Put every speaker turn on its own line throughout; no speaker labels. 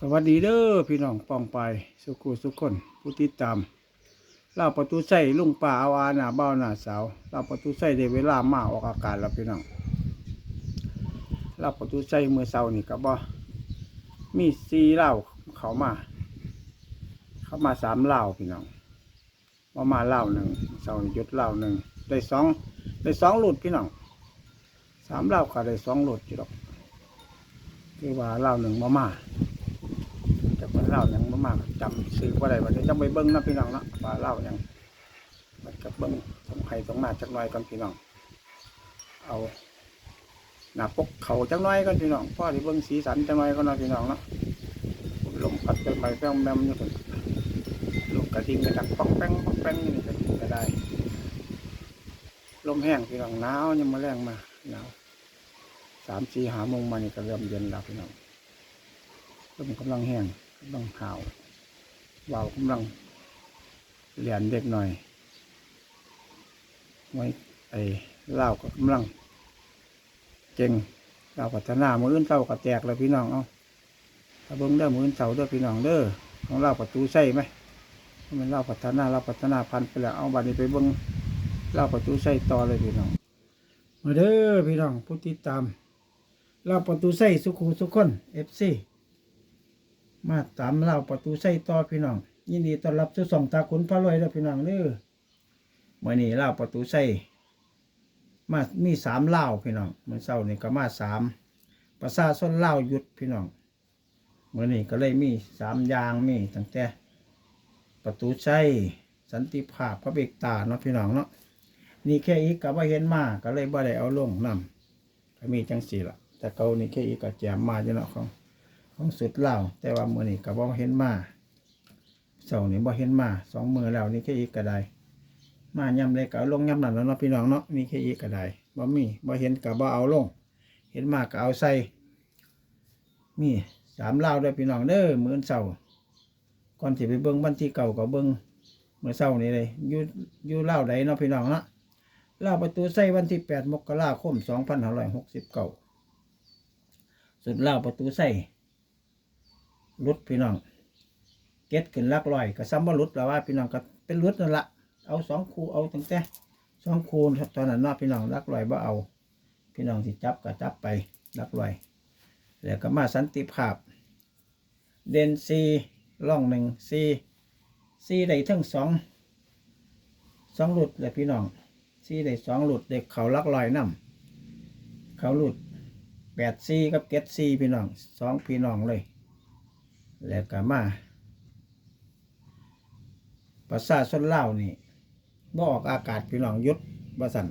สวัสดีเด้อพี่น้องปองไปสุขุสุขคนผู้ติดตามเล่าประตูใส่ลุงป่าอาวาหน้าเบ้าหน้าสาวเล่าประตูใส่ได้เวลามาออกอากาศแล้วพี่น้องเล่าประตูใส่เมื่อเช้านี่ก็บ่มีซีเล่าเขามา เขามาสามเล่าพี่น้องมามาเล่าหนึ่งเช้านี่หยุดเล่าหนึ่งได้สองได้สองหลุดพี่น้องสามเล่าก็ได้สองหลุดอยู่ดอกคือว่าเล่าหนึ่งมามา เล่าอย่างมากๆจำซื้อว่าอะไรวันนี้จะไปเบิ้งนะพี่น้องนะว่าเล่าอย่างมันกับเบิ้งสงไข่สงมาจักหน่อยกันพี่น้อง เอาหน้าปกเขาจักหน่อยกันพี่น้องพ่อที่เบิ้งสีสันจักหน่อยก็น่อยพี่น้องเนาะลมพัดไปไปแป้งแมมอยู่ถึงลูกกระดิ่งกระดักป๊อกแป้งป๊อกแป้งนี่ก็ก็ได้ ลมแห้งพี่น้องหนาวยังมาแรงมาหนาวสามสี่หามงมานี่ก็เริ่มเย็นแล้วพี่น้องลมกำลังแห้ง กำลังหาววากำลังเหรียญเด็กหน่อยไว้ไอ้เล่าก็กำลังเก่งเราพัฒนามืออื่นเสาก็แตกแล้วพี่น้องเอาถ้าเบิ้งเด้อมืออื่นเสาเด้อพี่น้องเด้อของเราประตูใส่ไหมมันเล่าพัฒนาเราพัฒนาพันไปแล้วเอาบัดนี้ไปเบิ้งเล่าประตูใส่ต่อเลยพี่น้อง มาเด้อพี่น้องผู้ติดตามเล่าประตูใส่สุขุสุขคนเอฟซี มาตามเล่าประตูใส่ต่อพี่น้อง ยินดีต้อนรับสู่สองตาขุนพระรวยแล้วพี่น้องเด้อเมื่อนี้เล่าประตูใส่มามีสามเล่าพี่น้องเมื่อเช้านี่ก็มาสามประชาชนเล่าหยุดพี่น้องเมื่อนี้ก็เลยมีสามยางมีตั้งแต่ประตูใส่สันติภาพกับเอกตาเนาะพี่น้องเนาะนี่แค่อีกก็บ่าเห็นมาก็เลยบ่ได้เอาลงนำก็มีจังสี่ละแต่เกานี่แค่อีกก็แจมมาอยู่เนาะของ ของสุดเล่าแต่ว่ามือนี้ก็บ่เห็นมาเสาร์นี้บ่เห็นมาสองมือแล้วนี่แค่อีกก็ไดมาย่ำเลยก็เอาลงย่ำนั่นแล้วเนาะพี่น้องเนาะนี่แค่อีกก็ไดบ่มีบ่เห็นก็บ่เอาลง เห็นมาก็เอาใส่มีสามเล่าด้วยพี่น้องเด้อมือเสาร์ก่อนสิไปเบิ่งวันที่เก่าก็เบิ่งมื้อเสาร์นี้เลยอยู่อยู่เล่าใดเนาะพี่น้องเนาะเล่าประตูใส่วันที่แปดมกราคมสองพันห้าร้อยหกสิบเก้าสุดเล่าประตูใส่ รุดพี่น้องเก็ตขึ้นลักลอยก็ซ้ำว่ารุดแล้วว่าพี่น้องก็เป็นรุดนั่นละเอาสองคูเอาตั้งแต่สองคูตอนนั้นนาพี่น้องลักลอยบ่าเอา พี่น้องที่จับก็จับไปลักลอยแล้วก็มาสันติภาพ เดนซีล่องหนึ่งซีซีได้ทั้งสองสองหลุดเลยพี่น้องซีได้สองหลุดเด็กเขาลักลอยนำเขาหลุดแปดซีกับเก็ตซีพี่น้องสองพี่น้องเลย แล้วก็มาประชาชนเล่านี่บออกอากาศพี่น้องยุดบสัน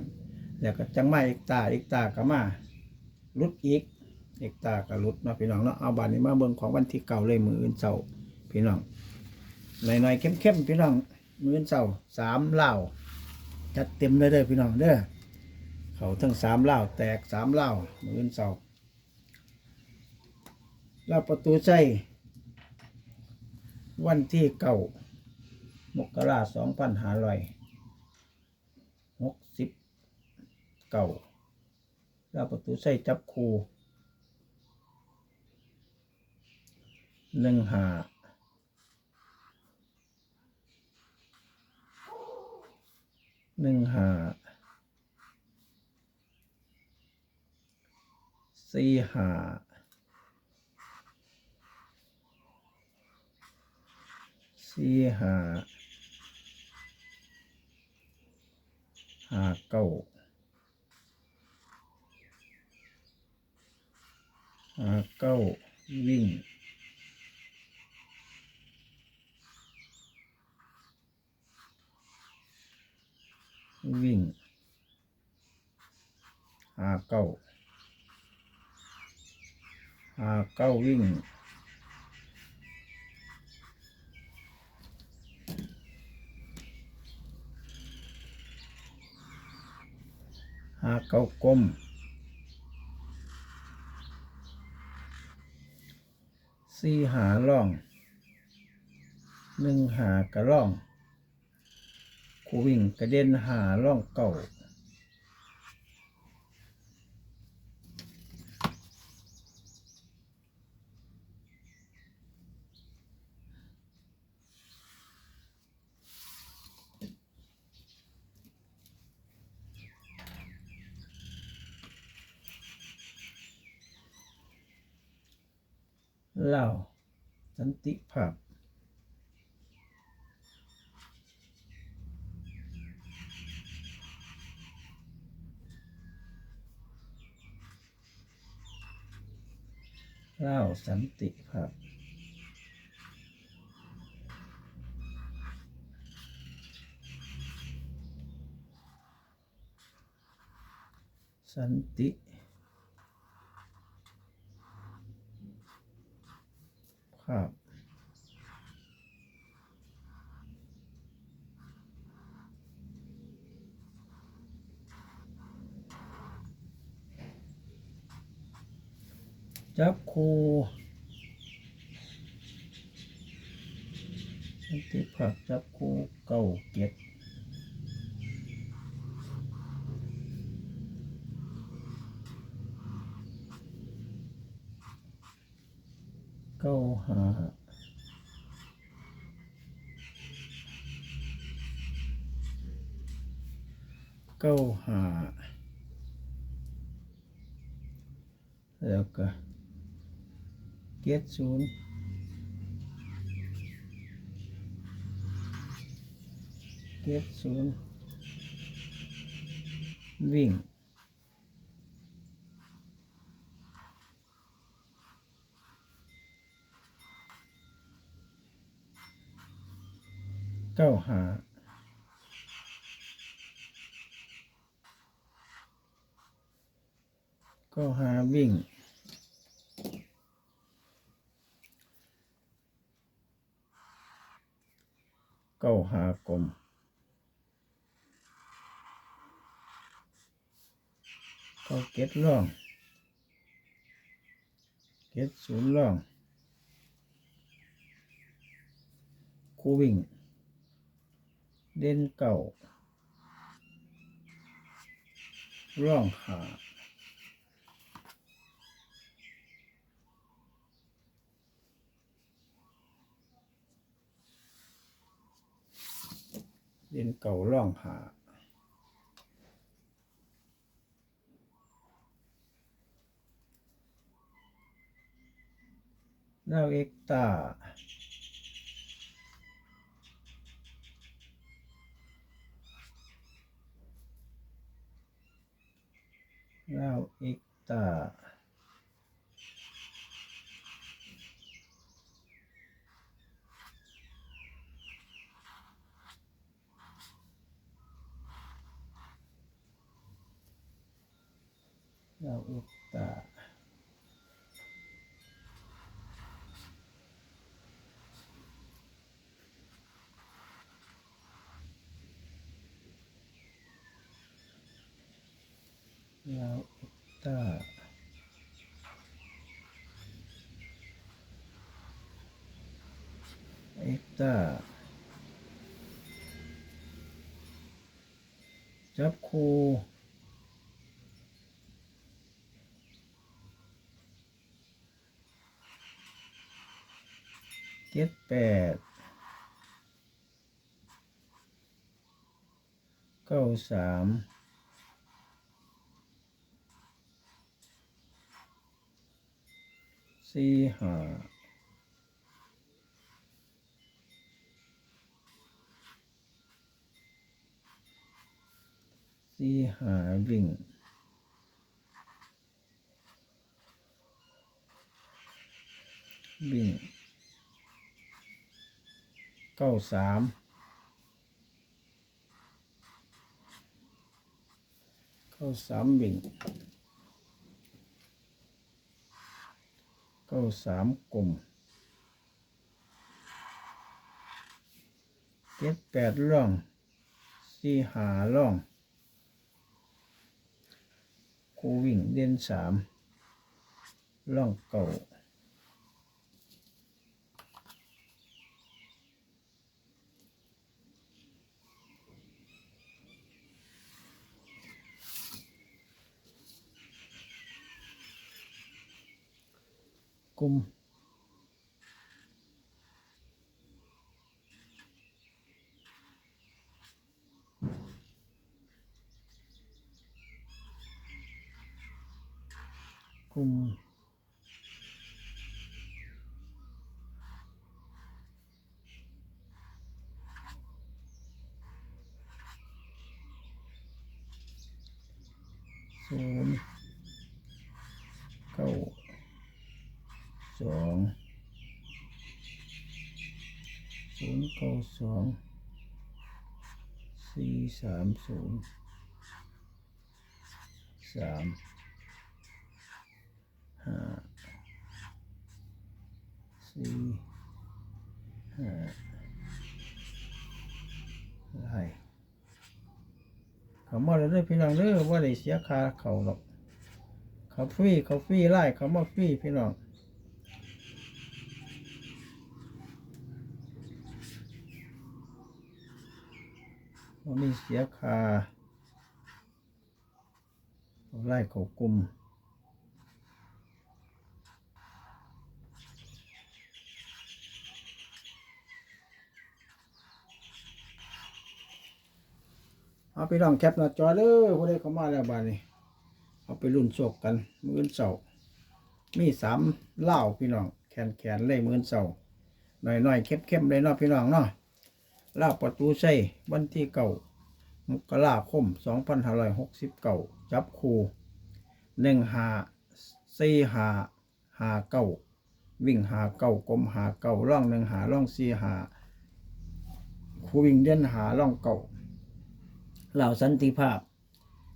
แล้วก็จังไมาอีกตาอีกตาก็มาลุดอีกอีกตาก็ลุดเนาะพี่น้องเนาะเอาบานนี้มาเบิ่งของวันที่เก่าเลยมืออื่นเสาร์พี่น้องหน่อยๆเข้มๆพี่น้องมืออื่นเสาร์สามเหล่าจัดเต็มเลยเด้อพี่น้องเด้อเขาทั้งสามเหล่าแตกสามเหล่ามืออื่นเสาร์เล่าประตูใจ วันที่เก้ามกราสองพันห้าร้อยหกสิบเก้าแล้วประตูใส่จับคูหนึ่งหาหนึ่งหาสี่หา สี่ห้าห้าเก้าห้าเก้าวิ่งวิ่งห้าเก้าห้าเก้าวิ่ง หาเก้ากลมสี่หาล่องหนึ่งหากระล่องคูวิ่งกระเด็นหาล่องเก่า เลาสันติภาพเล่าสันติภาพสันติภาพ จับคูสันติภาพจับคูเก้าเก็ดเก้าหาเก้าหาแล้วก็ เก็ดศูนย์เก็ดศูนย์วิ่งเก้าหาเก้าหาวิ่ง เก้าหากลมเก้าเก็ดล่อง เก็ดศูนย์ล่อง คูวิ่ง เด่นเก่าร่องหา เด่นเก่าร่องหาดาวเอกตาดาวเอกตา ดาวเอกตาด เกตาเอกตาจับคูเจ็ดแปดเก้าสามสี่ห้าสี่ห้าวิ่งวิ่ง เก้าสามเก้าสามวิ่งเก้าสามกลุ่มเจ็ดแปดร่องสี่หาร่องคูวิ่งเด่นสามร่องเก่า cùng. Cùng. Xuống องศูนย์เก้าสองสี่สามศูนย์สามห้าสี่ห้าไล่เขามาเลยเด้อพี่น้องเด้อว่าได้เสียค่าเขาหรอกเขาฟรีเขาฟรีไล่เขามาฟรีพี่น้อง นมีเสียคาเขาไล่เขากลุ่มเอาพี่น้องแคปหน้าจอเด้อผู้ใดเข้ามาแล้วบ้านนี้ เอาไปรุ่นโชคกัน มื้อเสาร์มีสามเหล้าพี่น้อง แขนแขนเลยมื้อเสาร์หน่อยหน่อยเข้มเข้มๆเลยเนาะพี่น้องเนาะ ลาประตูใส่วันที่เก่ามกราคมสองพันห้าร้อยหกสิบเก่าจับคูหนึ่งหาสี่หาหาเก้าวิ่งหาเก้ากลมหาเก้าร่องหนึ่งหาร่องสี่หาคูวิ่งเด่นหาร่องเก้าเหล่าสันติภาพ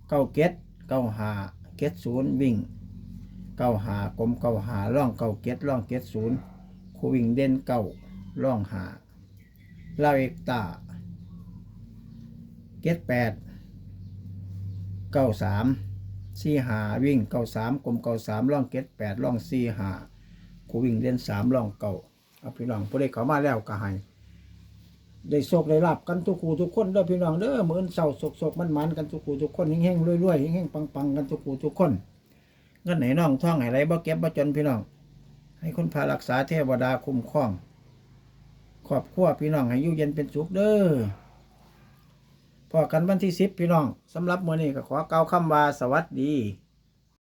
เก้าเก็ดเก้าหาเก็ดศูนย์วิ่งเก้าหากลมเก้าหาล่องเก้าเก็ดล่องเก็ดศูนย์คูวิ่งเด่นเก้าล่องหา ลาเอกตาเก็ดแปดเก้าสามสี่หาวิ่งเก้าสามกลมเก้าสามล่องเก็ดแปดล่องสี่หาคูวิ่งเด่นสามล่องเก้าเอาพี่น้องผู้ใดเข้ามาแล้วก็ให้ได้โชคได้ลาบกันทุกคู่ทุกคนเด้อพี่น้องเด้อเหมือนเศร้าโศกๆมันกันทุกคู่ทุกคนเฮงๆรวยๆเฮงๆปังๆกันทุกคู่ทุกคนเงินไหนน้องท่องไหไรบ่เก็บบ่จนพี่น้อง ให้คนพารักษาเทวดาคุ้มครอง ครอบครัวพี่น้องให้อยู่เย็นเป็นสุขเด้อพอกันวันที่สิบพี่น้องสำหรับมื้อนี้ก็ขอเกล่าคำว่าสวัสดี